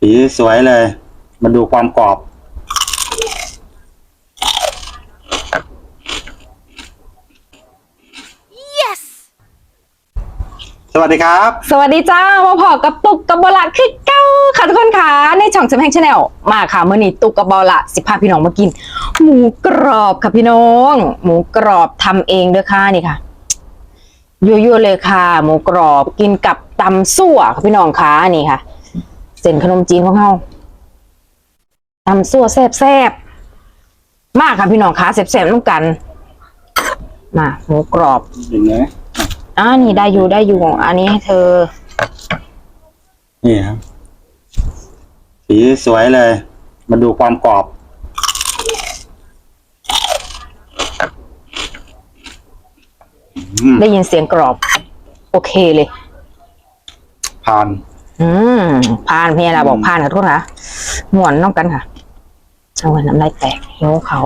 สีสวยเลย มาดูความกรอบสวัสดีครับ สวัสดีจ้ามาพอกับตุกกับบอละคือเก้าค่ะทุกคนค่ะในช่องจำแพงชาแนลมาค่ะเมื่อนี้ตุกกับบอละสิพาพี่น้องมากิน หมูกรอบค่ะพี่น้อง หมูกรอบทำเองเด้อค่ะนี่ค่ะยั่วๆเลยค่ะ หมูกรอบกินกับตำซั่วค่ะพี่น้องค่ะนี่ค่ะ เส้นขนมจีนของเราตำซั่วแซ่บๆมากค่ะพี่น้องค่ะแซ่บๆร่วมกัน มาหมูกรอบเห็นไหมอ่านี่ได้อยู่ได้อยู่อันนี้ให้เธอ นี่ครับสีสวยเลย มาดูความกรอบอืมได้ยินเสียงกรอบ โอเคเลย ผ่าน อืมพานพี่นะบอกพานขอโทษนะหมวนน้องกันค่ะเอาไว้น้ำลายแตกโยเขา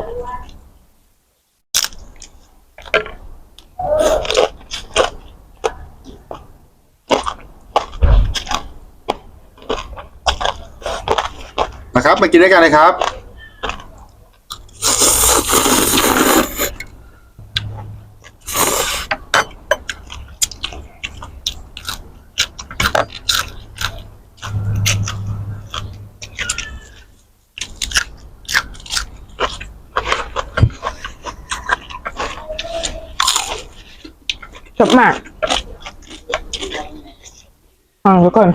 นะครับมากินด้วยกันเลยครับ ชอบมากฟังทุกคน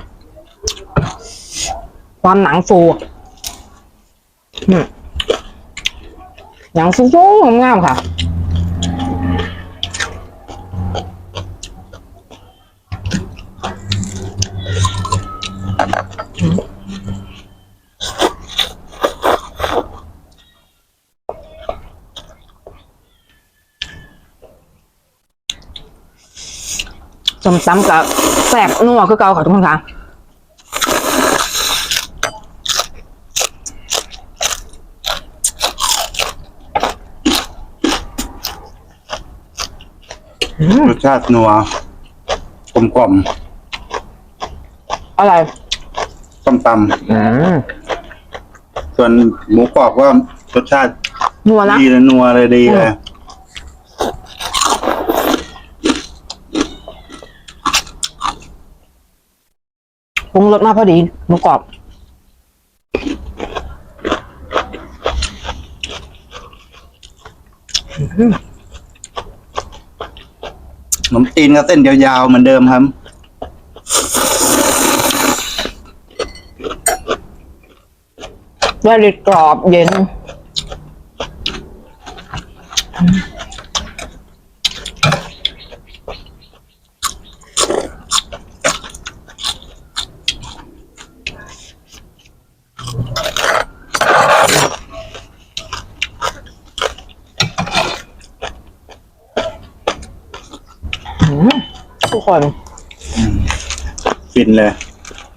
ความหนังฟูหนังฟูๆงามๆค่ะ สมตำกับแสบนัวคือเก่าค่ะทุกคนค่ะอืมรสชาตินัวกลมกล่อมอะไรต้มตอืมำส่วนหมูกรอบก็รสชาตินัวนะ ดีเลยนัวเลยดีเลย รุงรสมาพอดีหมูกรอบขนมจีนก็เส้นยาวๆเหมือนเดิมครับ ได้ริกรอบเย็น คนฟินเลย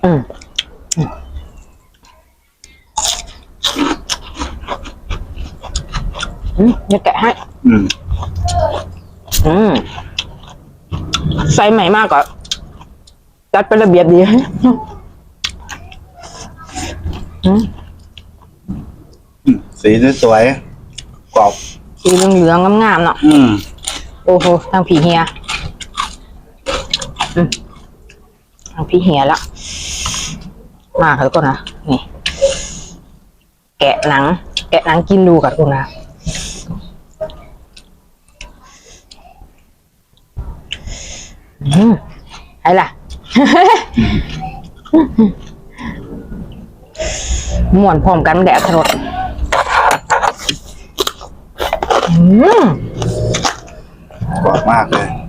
อืมอืมเดี๋ยวแกะให้ อืมอืมไซส์ใหม่มากอะจัดเป็นระเบียบดีอืมสีสวยๆกรอบ สีเหลืองๆงามๆเนาะอืม โอ้โหทางผีเฮียอืม ทางผีเฮียละมาค่ะทุกคนนะนี่ แกะหนัง แกะหนังกินดูค่ะทุกคนนะอืมไอ้ล่ะม่วนพร้อมกันแดดถนดอืมกรอบมากเลย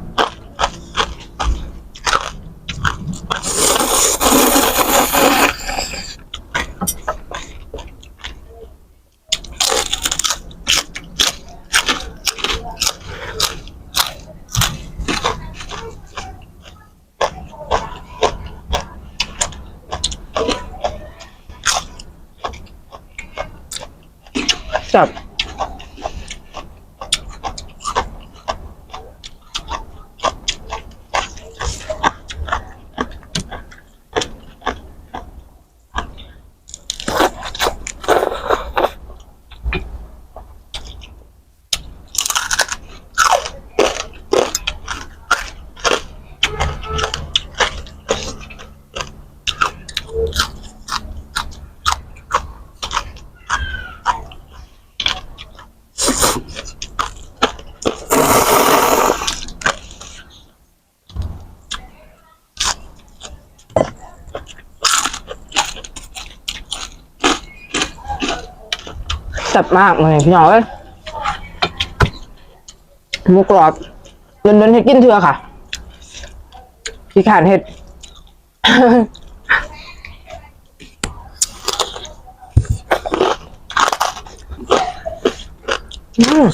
stop. จับมากเลยพี่น้องเอ้ยหมูกรอบเดินเดินให้กินเถอะค่ะพี่ขานเห็ดอืม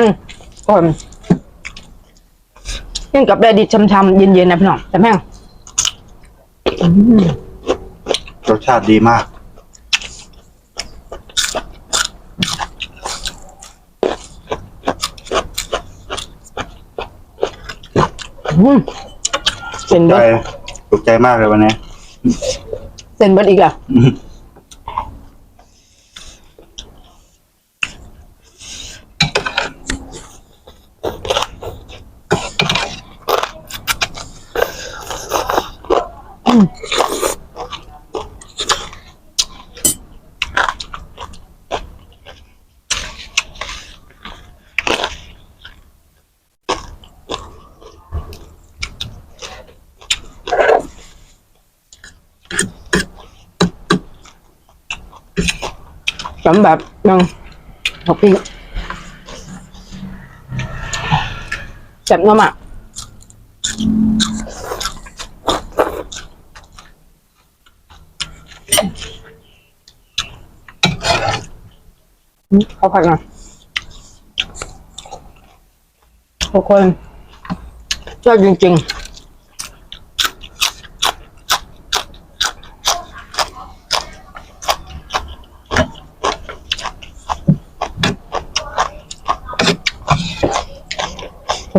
หอมก่อนยังกับแดดดิช้ำๆเย็นๆนะพี่น้องแต่แม่งรสชาติดีมาก อืมเส้นใจเบิดถูกใจมากเลยวันนี้ เส้นเบิดอีกอะ อืม สำแบบยังท็อปปิ้งแซ่บเนาะมากอืมเอาผักหน่อยทุกคนชอบจริงๆ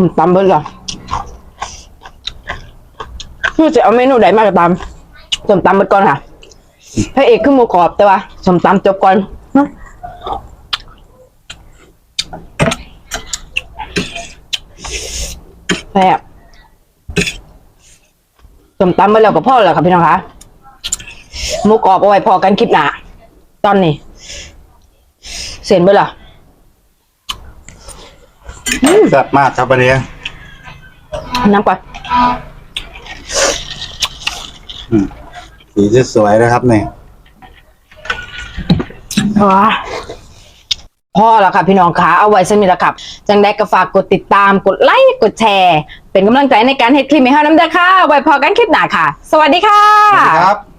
มตำเบิดละคือจะเอาเมนูใดมาก็ตามสมตำเบิดก่อนค่ะพระเอกคือหมูกรอบแต่ว่าสมตำจบก่อนเนาะแซ่บสมตำเบิดแล้วก็พ่อแล้วค่ะพี่น้องคะหมูกรอบเอาไว้พอกันคลิปหนาตอนนี้ เสียนเบิดละแซ่บมากครับวันนี้น้ำก่อนอืมสีสวยๆนะครับเนี่ยว้าพ่อแล้วค่ะพี่น้องคะเอาไว้สมิละครับ จังได้ก็ฝากกดติดตามกดไลค์กดแชร์ เป็นกำลังใจในการเฮ็ดคลิปให้เฮาน้ำเด้อค่ะ ไว้พอกันคลิปหน้าค่ะ สวัสดีค่ะ สวัสดีครับ